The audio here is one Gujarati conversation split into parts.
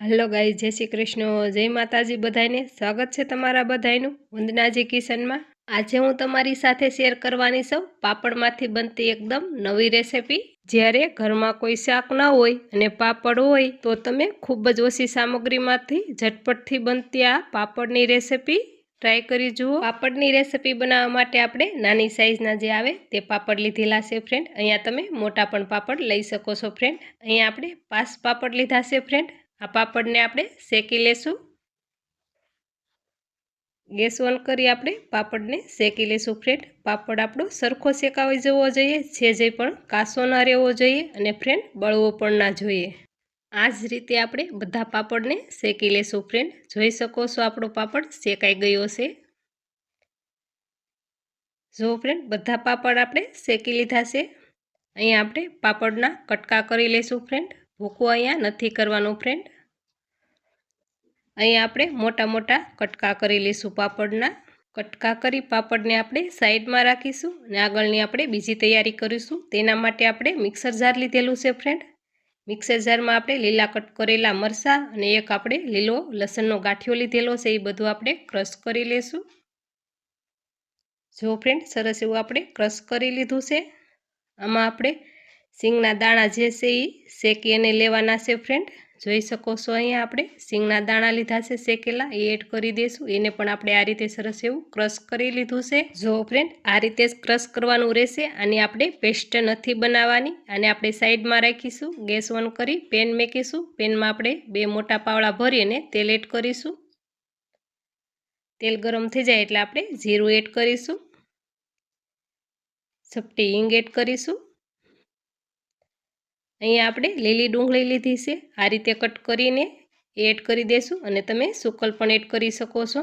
હલો ગાઈ જય શ્રી કૃષ્ણ. જય માતાજી બધાને સ્વાગત છે તમારા બધાનું વંદનાજી કિચનમાં આજે હું તમારી સાથે શેર કરવાની છું પાપડમાંથી બનતી એકદમ નવી રેસીપી. જ્યારે ઘરમાં કોઈ શાક ન હોય અને પાપડ હોય, તો તમે ખૂબ જ ઓછી સામગ્રીમાંથી ઝટપટથી બનતી આ પાપડની રેસિપી ટ્રાય કરી જુઓ. પાપડની રેસિપી બનાવવા માટે આપણે નાની સાઇઝના જે આવે તે પાપડ લીધેલા છે ફ્રેન્ડ અહીંયા તમે મોટા પણ પાપડ લઈ શકો છો ફ્રેન્ડ અહીંયા આપણે પાંચ પાપડ લીધા છે ફ્રેન્ડ આ પાપડને આપણે શેકી લેશું. ગેસ ઓન કરી આપણે પાપડને શેકી લેશું ફ્રેન્ડ. પાપડ આપણો સરખો શેકાવી જવો જોઈએ છે જે પણ કાસો ના રહેવો જોઈએ અને ફ્રેન્ડ બળવો પણ ના જોઈએ. આ જ રીતે આપણે બધા પાપડને શેકી લેશું ફ્રેન્ડ. જોઈ શકો છો આપણો પાપડ શેકાઈ ગયો છે. જો ફ્રેન્ડ, બધા પાપડ આપણે શેકી લીધા છે. અહીંયા આપણે પાપડના કટકા કરી લઈશું ફ્રેન્ડ. ભૂકો અહીંયા નથી કરવાનો ફ્રેન્ડ અહીંયા આપણે મોટા મોટા કટકા કરી લઈશું પાપડના. કટકા કરી પાપડને આપણે સાઈડમાં રાખીશું અને આગળની આપણે બીજી તૈયારી કરીશું. તેના માટે આપણે મિક્સર જાર લીધેલું છે ફ્રેન્ડ મિક્સર જારમાં આપણે લીલા કટ કરેલા મરચાં અને એક આપણે લીલો લસણનો ગાંઠિયો લીધેલો છે, એ બધું આપણે ક્રશ કરી લઈશું. જો ફ્રેન્ડ સરસ એવું આપણે ક્રશ કરી લીધું છે. આમાં આપણે સિંગના દાણા જે છે એ શેકી અને લેવાના છે ફ્રેન્ડ જોઈ શકો છો અહીંયા આપણે. સિંગના દાણા લીધા છે શેકેલા. એ એડ કરી દઈશું એને પણ આપણે આ રીતે સરસ એવું ક્રશ કરી લીધું છે. જો ફ્રેન્ડ આ રીતે જ ક્રશ કરવાનું રહેશે અને આપણે પેસ્ટ નથી બનાવવાની. અને આપણે સાઈડમાં રાખીશું. ગેસ ઓન કરી પેન મેકીશું. પેનમાં આપણે બે મોટા પાવડા ભરી અને તેલ એડ કરીશું. તેલ ગરમ થઈ જાય એટલે આપણે જીરું એડ કરીશું. ચપટી હિંગ એડ કરીશું. અહીંયા આપણે લીલી ડુંગળી લીધી છે. આ રીતે કટ કરીને એડ કરી દેશું અને તમે સુકલ પણ એડ કરી શકો છો.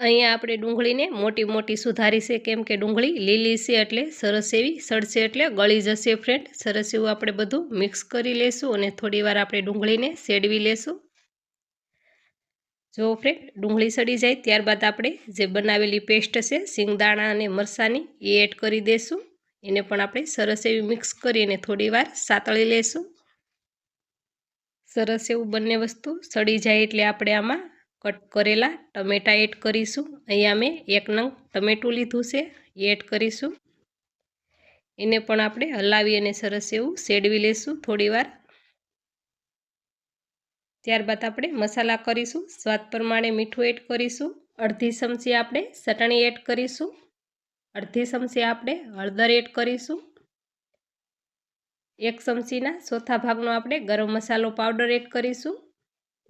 અહીંયા આપણે ડુંગળીને મોટી મોટી સુધારી છે. કેમ કે ડુંગળી લીલી છે એટલે સરસ એવી સડશે એટલે ગળી જશે ફ્રેન્ડ સરસ એવું આપણે બધું મિક્સ કરી લેશું અને થોડી વાર આપણે ડુંગળીને સેડવી લેશું. જો ફ્રેન્ડ ડુંગળી સડી જાય ત્યારબાદ આપણે જે બનાવેલી પેસ્ટ છે સિંગદાણા અને મરસાની એ એડ કરી દઈશું એને પણ આપણે સરસ એવી મિક્સ કરીને થોડીવાર સાતળી લેશું. સરસ એવું બંને વસ્તુ સડી જાય એટલે આપણે આમાં કટ કરેલા ટમેટાં એડ કરીશું. અહીંયા મેં એક નંગ ટમેટું લીધું છે, એ એડ કરીશું. એને પણ આપણે હલાવી અને સરસ એવું સેડવી લેશું થોડીવાર ત્યારબાદ આપણે મસાલા કરીશું, સ્વાદ પ્રમાણે મીઠું એડ કરીશું. અડધી ચમચી આપણે ચટણી એડ કરીશું. અડધી ચમચી આપણે હળદર એડ કરીશું. એક ચમચીના ચોથા ભાગનો આપણે ગરમ મસાલો પાવડર એડ કરીશું.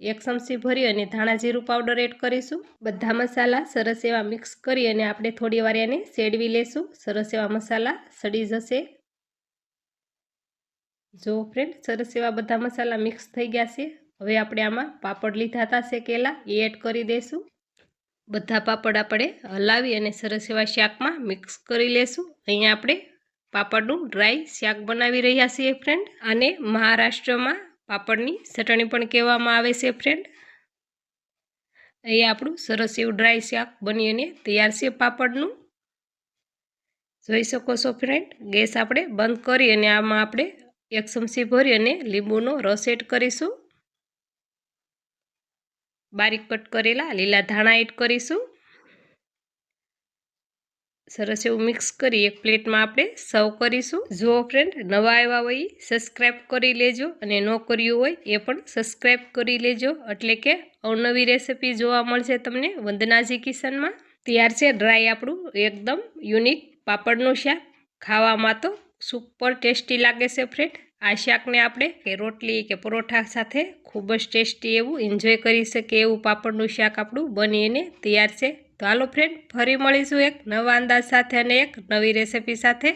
એક ચમચી ભરી અને ધાણા જીરું પાવડર એડ કરીશું. બધા મસાલા સરસ એવા મિક્સ કરી અને આપણે થોડી વાર એને સેડવી લેશું. સરસ એવા મસાલા સડી જશે. જો ફ્રેન્ડ સરસ એવા બધા મસાલા મિક્સ થઈ ગયા છે. હવે આપણે આમાં પાપડ લીધા હતા શેકેલા, એ એડ કરી દઈશું બધા પાપડ આપણે હલાવી અને સરસ એવા શાકમાં મિક્સ કરી લેશું. અહીંયા આપણે પાપડનું ડ્રાય શાક બનાવી રહ્યા છીએ ફ્રેન્ડ અને મહારાષ્ટ્રમાં પાપડની ચટણી પણ કહેવામાં આવે છે ફ્રેન્ડ અહીંયા આપણું સરસ એવું ડ્રાય શાક બની અને તૈયાર છે પાપડનું. જોઈ શકો છો ફ્રેન્ડ ગેસ આપણે બંધ કરી અને આમાં આપણે એક ચમચી ભરી અને લીંબુનો રસ એડ કરીશું. બારીક કટ કરેલા, લીલા ધાણા એડ કરીશું. સરસ એવું મિક્સ કરી એક પ્લેટમાં આપણે સર્વ કરીશું. જો ફ્રેન્ડ નવા આવ્યા હોય સબસ્ક્રાઈબ કરી લેજો અને ન કર્યું હોય, એ પણ સબસ્ક્રાઈબ કરી લેજો. એટલે કે અવનવી રેસિપી જોવા મળશે તમને વંદનાજી કિચનમાં તૈયાર છે ડ્રાય આપણું, એકદમ યુનિક પાપડનું શાક. ખાવામાં તો સુપર ટેસ્ટી લાગે છે ફ્રેન્ડ આ શાકને આપણે કે રોટલી કે પરોઠા સાથે ખૂબ જ ટેસ્ટી એવું એન્જોય કરી શકીએ એવું પાપડનું શાક આપણું બનીને તૈયાર છે. તો હાલો ફ્રેન્ડ ફરી મળીશું એક નવા અંદાજ સાથે અને એક નવી રેસિપી સાથે.